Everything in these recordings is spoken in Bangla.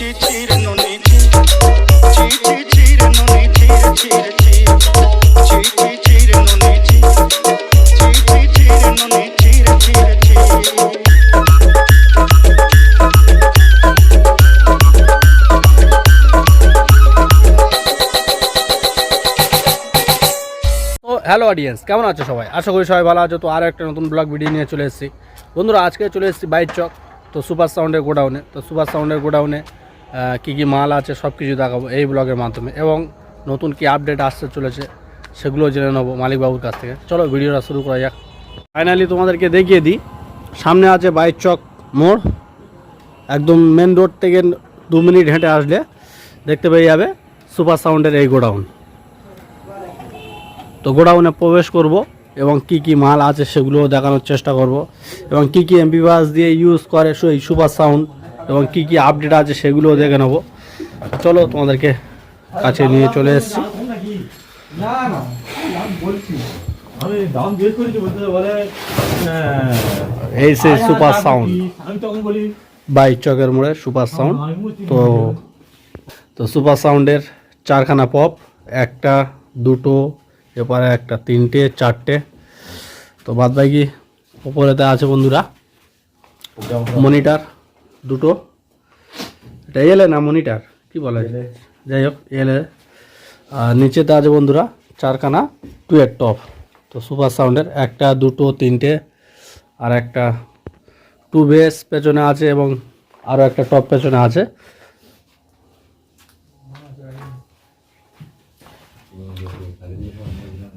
হ্যালো অডিয়েন্স কেমন আছো সবাই? আশা করি সবাই ভালো আছো। তো আর একটা নতুন ব্লগ ভিডিও নিয়ে চলে এসেছি। বন্ধুরা, আজকে চলে এসেছি বাইক চক তো সুপার সাউন্ডের গোডাউনে। তো সুপার সাউন্ডের গোডাউনে কী কী মাল আছে সব কিছু দেখাবো এই ব্লগের মাধ্যমে। এবং নতুন কি আপডেট আসতে চলেছে, সেগুলো জেনে নেব মালিকবাবুর কাছ থেকে। চলো, ভিডিওটা শুরু করা যাক। ফাইনালি তোমাদেরকে দেখিয়ে দিই, সামনে আছে বাইক চক মোড়, একদম মেন রোড থেকে দু মিনিট হেঁটে আসলে দেখতে পেয়ে যাবে সুপার সাউন্ডের এই গোডাউন। তো গোডাউনে প্রবেশ করব এবং কি কি মাল আছে সেগুলোও দেখানোর চেষ্টা করব এবং কি কি এমপি বাস দিয়ে ইউজ করে সু- এই সুপার সাউন্ড। এবং কি কি আপডেট আছে সেগুলোও দেখে নেব। চলো তোমাদেরকে কাছে নিয়ে চলে এসছি। এই সেই সুপার সাউন্ড। বাইক চকের মোড়ে সুপার সাউন্ড। তো তো সুপার সাউন্ডের চারখানা পপ একটা দুটো এরপরে একটা তিনটে চারটে। তো বাদ বাকি ওপরেতে আছে বন্ধুরা মনিটার দুটো। এটা এলে না মনিটার? কি বলে? যাই হোক এলে। আর নিচেতে আছে বন্ধুরা চারখানা টুয়ের টপ। তো সুপার সাউন্ডের একটা দুটো তিনটে আর একটা টু বেস পেছনে আছে এবং আরও একটা টপ পেছনে আছে।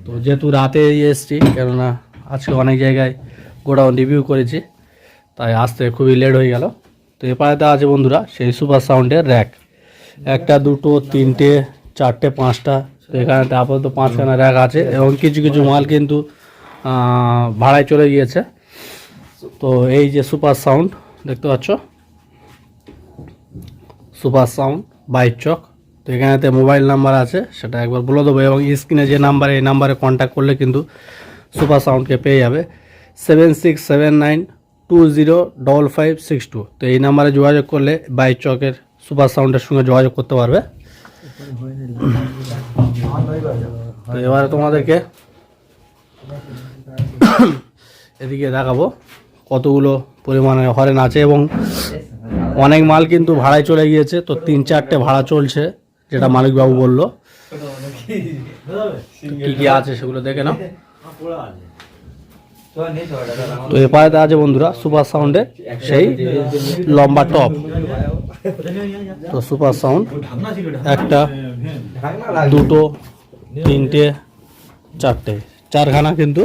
তো যেহেতু রাতে এসছি কেননা আজকে অনেক জায়গায় গোডাউন রিভিউ করেছি তাই আসতে খুবই লেট হয়ে গেল। তো এপারেতে আছে বন্ধুরা, সেই সুপার সাউন্ডের র্যাক একটা, দুটো, তিনটে, চারটে, পাঁচটা, তো এখানে আপাতত পাঁচখানা র্যাক আছে এবং কিছু কিছু মাল কিন্তু ভাড়ায় চলে গিয়েছে। তো এই যে সুপার সাউন্ড, দেখতে পাচ্ছ? সুপার সাউন্ড বাইক চক। তো এখানেতে মোবাইল নাম্বার আছে, সেটা একবার বলে দেবো এবং স্ক্রিনে যে নাম্বারে, এই নাম্বারে কন্ট্যাক্ট করলে কিন্তু সুপার সাউন্ডকে পেয়ে যাবে। Seven six seven nine two zero double five six two তো এই নাম্বারে যোগাযোগ করলে বাইক চকের সুপার সাউন্ডের সঙ্গে যোগাযোগ করতে পারবে। তো এবারে তোমাদেরকে এদিকে দেখাবো কতগুলো পরিমাণে হরেন আছে এবং অনেক মাল কিন্তু ভাড়ায় চলে গিয়েছে। তো তিন চারটে ভাড়া চলছে, যেটা মালিকবাবু বলল। কি কি আছে সেগুলো দেখে নাও। তো এপারে এপারেতে আছে বন্ধুরা সুপার সাউন্ডের সেই লম্বা টপ। তো সুপার সাউন্ড, একটা, দুটো, তিনটে, চারটে। চারখানা কিন্তু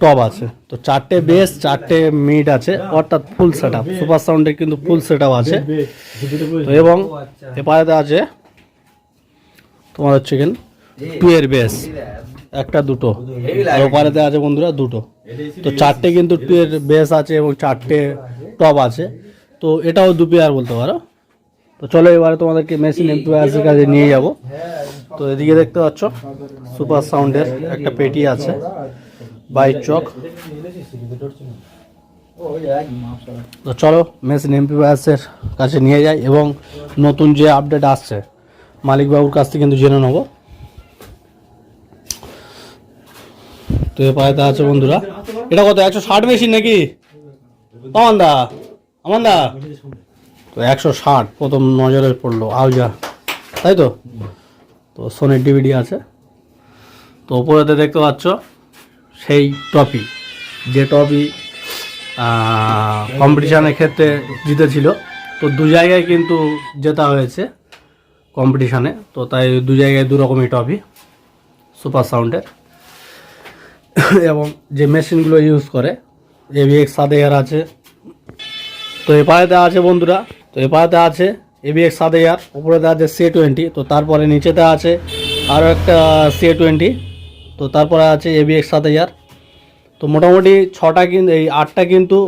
টপ আছে। তো চারটে বেস, চারটে মিড আছে, অর্থাৎ ফুল সেট আপ সুপার সাউন্ডের কিন্তু ফুল সেট আপ আছে। তো এবং এপারেতে আছে তোমার হচ্ছে কিন টু এর বেস। একটা দুটো। আর ওপারেতে আছে বন্ধুরা দুটো। তো চারটে কিন্তু টু বেস আছে এবং চারটে টপ আছে। তো এটাও দু পেয়ার বলতে পারো। তো চলো এবারে তোমাদেরকে মেশিন এমপ্লয়ার্সের কাছে নিয়ে যাব। তো এদিকে দেখতে পাচ্ছ সুপার সাউন্ডের একটা পেটি আছে বাইক চক তো চলো মেশিন এমপ্লয়ার্সের কাছে নিয়ে যাই এবং নতুন যে আপডেট আসছে মালিকবাবুর কাছ থেকে কিন্তু জেনে নেব। তো এ পায়েতে আছে বন্ধুরা। এটা কত, একশো ষাট মেশিন নাকি? আমান্দা আমান্দা তো একশো ষাট, প্রথম নজরে পড়ল আউজা তাই তো? তো সোনির ডিভিডি আছে। তো ওপরেতে দেখতে পাচ্ছ, সেই টপি। যে টপি কম্পিটিশানের ক্ষেত্রে জিতেছিল। তো দু জায়গায় কিন্তু জেতা হয়েছে কম্পিটিশানে তো তাই দু জায়গায় দু রকমই টপি সুপার সাউন্ডের এবং যে মেশিনগুলো ইউজ করে এভিএক্স সাত এয়ার আছে। তো এপারেতে আছে বন্ধুরা, তো এপারেতে আছে এভিএক্স সাত এয়ার উপরেতে আছে সি টোয়েন্টি তো তারপরে নিচেতে আছে আরও একটা সি টোয়েন্টি তো তারপরে আছে এভিএক্স সাত এয়ার তো মোটামুটি ছটা কিন্তু এই আটটা কিন্তু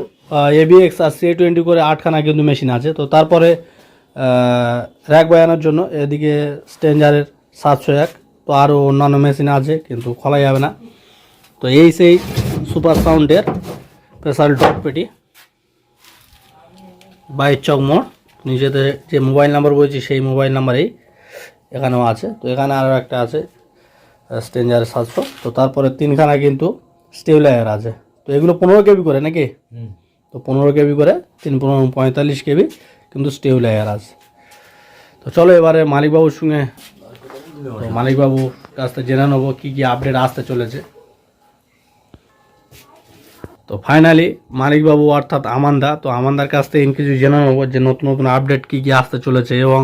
এভিএক্স আর সি টোয়েন্টি করে আটখানা কিন্তু মেশিন আছে। তো তারপরে র্যাক বাজানোর জন্য এদিকে স্টেঞ্জারের সাতশো এক, তো আরও অন্যান্য মেশিন আছে, কিন্তু খোলা যাবে না। তো এই সেই সুপার সাউন্ডের স্পেশাল টপ পেটি বাইক চক মোড়। নিচেতে যে মোবাইল নাম্বার বলছি সেই মোবাইল নাম্বারেই এখানেও আছে। তো এখানে আরও একটা আছে স্ট্রেঞ্জার সাতশো। তো তারপরে তিনখানা কিন্তু স্টেবিলাইজার আছে। তো এগুলো পনেরো কেবি করে নাকি? তো পনেরো কেবি করে তিন পনেরো পঁয়তাল্লিশ কেবি কিন্তু স্টেবিলাইজার আছে। তো চলো এবারে মালিকবাবুর সঙ্গে মালিকবাবুর কাছ থেকে জেনে নেব কী কী আপডেট আসতে চলেছে। তো ফাইনালি মালিকবাবু অর্থাৎ আমান্দা তো আমান্দার কাছ থেকে কিছু জেনে নেব যে নতুন নতুন আপডেট কী কী আসতে চলেছে এবং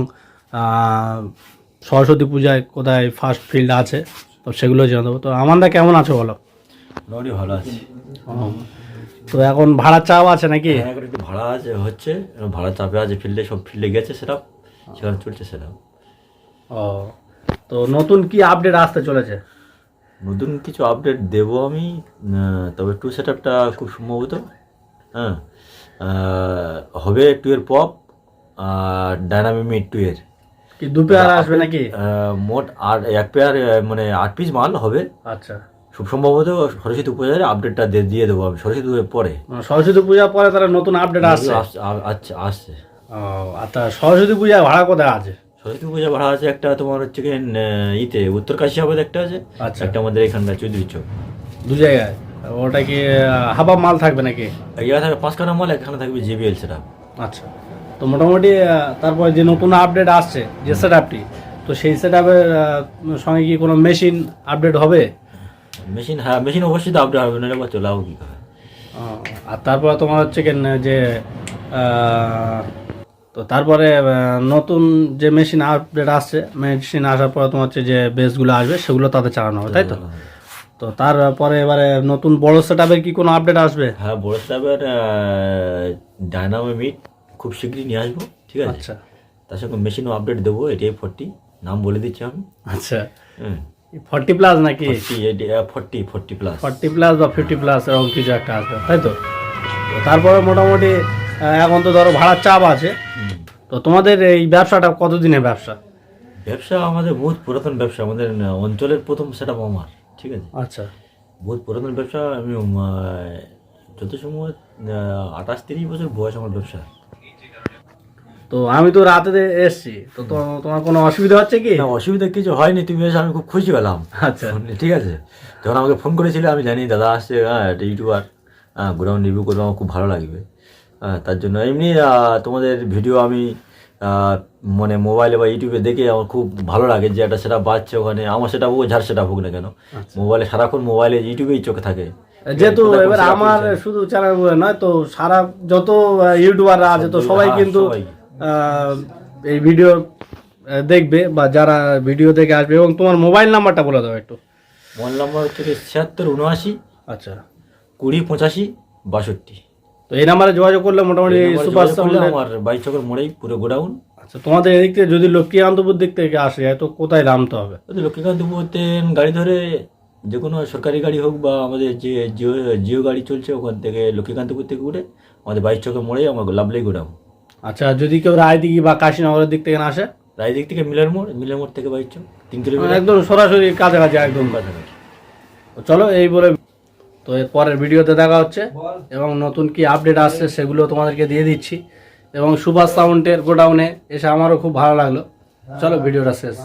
সরস্বতী পূজায় কোথায় ফার্স্ট ফিল্ড আছে তো সেগুলো জেনে দেবো তো আমান্দা কেমন আছো বলো? মোটামুটি ভালো আছে। তো এখন ভাড়া চাপ আছে নাকি? হ্যাঁ, ভাড়া আছে হচ্ছে। ভাড়া চাপে আছে ফিল্ডে সব ফিল্ডে গেছে সেটা সেখানে চলছে সেটা ও তো নতুন কি আপডেট আসতে চলেছে? নতুন কিছু আপডেট দেবো আমি তবে টু সেট আপটা খুব সম্ভবত। হ্যাঁ হবে টু এর পপ আর ডায়নামিক টু এর। কি দু পেয়ার আসবে নাকি? মোট আট এক পেয়ার মানে আট পিস মাল হবে। আচ্ছা। খুব সম্ভবত সরস্বতী পূজার আপডেটটা দিয়ে দেবো আমি সরস্বতী পুজোর পরে। মানে সরস্বতী পূজার পরে তারা নতুন আপডেট আসছে? আসছে আচ্ছা আসছে। আচ্ছা সরস্বতী পূজা ভাড়া কোথায় আছে? সরস্বতী পূজা ভাড়া আছে একটা তোমার হচ্ছে কি ইতে উত্তর কাশিয়াবাদ একটা আছে। আচ্ছা। একটা আমাদের এখানকার চৌধুরী চৌক। দু জায়গায়? ওটা কি হাবা মাল থাকবে নাকি? জায়গায় থাকবে পাঁচখানা মাল এখানে থাকবে জেবিএল সেটা। আচ্ছা। তো মোটামুটি তারপরে যে নতুন আপডেট আসছে যে সেট আপটি তো সেই সেট আপের সঙ্গে কি কোনো মেশিন আপডেট হবে? মেশিন হ্যাঁ মেশিন অবশ্যই আপডেট হবে বা চলে যাব কী আর তারপরে তোমার হচ্ছে কেন যে তো তারপরে নতুন যে মেশিন আপডেট আসছে মেশিন আসার পরে তোমার হচ্ছে যে বেসগুলো আসবে সেগুলো তাতে চালানো হবে তাই তো? তো তারপরে এবারে নতুন বড় সেট কি কোনো আপডেট আসবে? হ্যাঁ বড় স্ল্যাবের ডায়নামো মিট খুব শীঘ্রই নিয়ে আসব ঠিক আছে? আচ্ছা। তার সঙ্গে মেশিনও আপডেট দেবো এটিআই ফোরটি নাম বলে দিচ্ছি আমি। আচ্ছা। ফর্টি প্লাস নাকি? Forty forty plus forty plus বা ফিফটি প্লাস এরকম কিছু একটা আসবে তাই তো? তারপরে মোটামুটি এখন তো ধরো ভাড়ার চাপ আছে তো তোমাদের এই ব্যবসাটা কতদিনের ব্যবসা? ব্যবসা আমাদের বহুত পুরাতন ব্যবসা আমাদের অঞ্চলের প্রথম সেটা আমার ঠিক আছে? আচ্ছা। বহুত পুরাতন ব্যবসা আমি যত সময় আঠাশ তিরিশ বছর বয়স আমার ব্যবসা। তো আমি তো রাতে এসছি তো তোমার কোনো অসুবিধা হচ্ছে কি? না অসুবিধা কিছু হয়নি তুমি এসে আমি খুব খুশি হলাম। আচ্ছা। ঠিক আছে? যখন আমাকে ফোন করেছিলে আমি জানি দাদা আসছে হ্যাঁ ইউটিউবার হ্যাঁ গোডাউন রিভিউ করব আমার খুব ভালো লাগবে। তার জন্য এমনি তোমাদের ভিডিও আমি মানে মোবাইলে বা ইউটিউবে দেখে আমার খুব ভালো লাগে যে একটা সেটা বাচ্চা ওখানে। আমার সেটা হোক যার সেটা হোক না কেন মোবাইলে সারাক্ষণ মোবাইলে ইউটিউবেই চোখে থাকে। যেহেতু এবার আমার শুধু চ্যানেল নয় তো সারা যত ইউটিউবাররা আছে তো সবাই হ্যাঁ, কিন্তু এই ভিডিও দেখবে বা যারা ভিডিও দেখে আসবে। এবং তোমার মোবাইল নাম্বারটা বলে দাও একটু। মোবাইল নাম্বার হচ্ছে ছিয়াত্তর উনআশি আচ্ছা। কুড়ি পঁচাশি বাষট্টি। তো এই নাম্বারে যোগাযোগ করলে মোটামুটি সুপার আমার বাইশ চকের মোড়েই পুরো গোডাউন। আচ্ছা তোমাদের এদিক থেকে যদি লক্ষ্মীকান্তপুর দিক থেকে আসে যায় তো কোথায় নামতে হবে? যদি লক্ষ্মীকান্তপুরতে গাড়ি ধরে যে কোনো সরকারি গাড়ি হোক বা আমাদের যে জিও জিও গাড়ি চলছে ওখান থেকে লক্ষ্মীকান্তপুর থেকে উঠে আমাদের বাইশ চকের মোড়েই আমার লাভলাই গোডাউন। আচ্ছা যদি কেউ রায়দিঘি বা কাশীনগরের দিক থেকে না আসে? রায় দিক থেকে মিলের মোড় মিলের মোড় থেকে বাইশ চক তিন কিলোমিটার। একদম সরাসরি কাছাকাছি একদম। কাছাকাছি। চলো এই বলে তো এর পরের ভিডিওতে দেখা হচ্ছে এবং নতুন কি আপডেট আসছে সেগুলো তোমাদেরকে দিয়ে দিচ্ছি। এবং সুভাষ সাউন্ডের গোডাউনে এসে আমারও খুব ভালো লাগল। চলো ভিডিওটা শেষ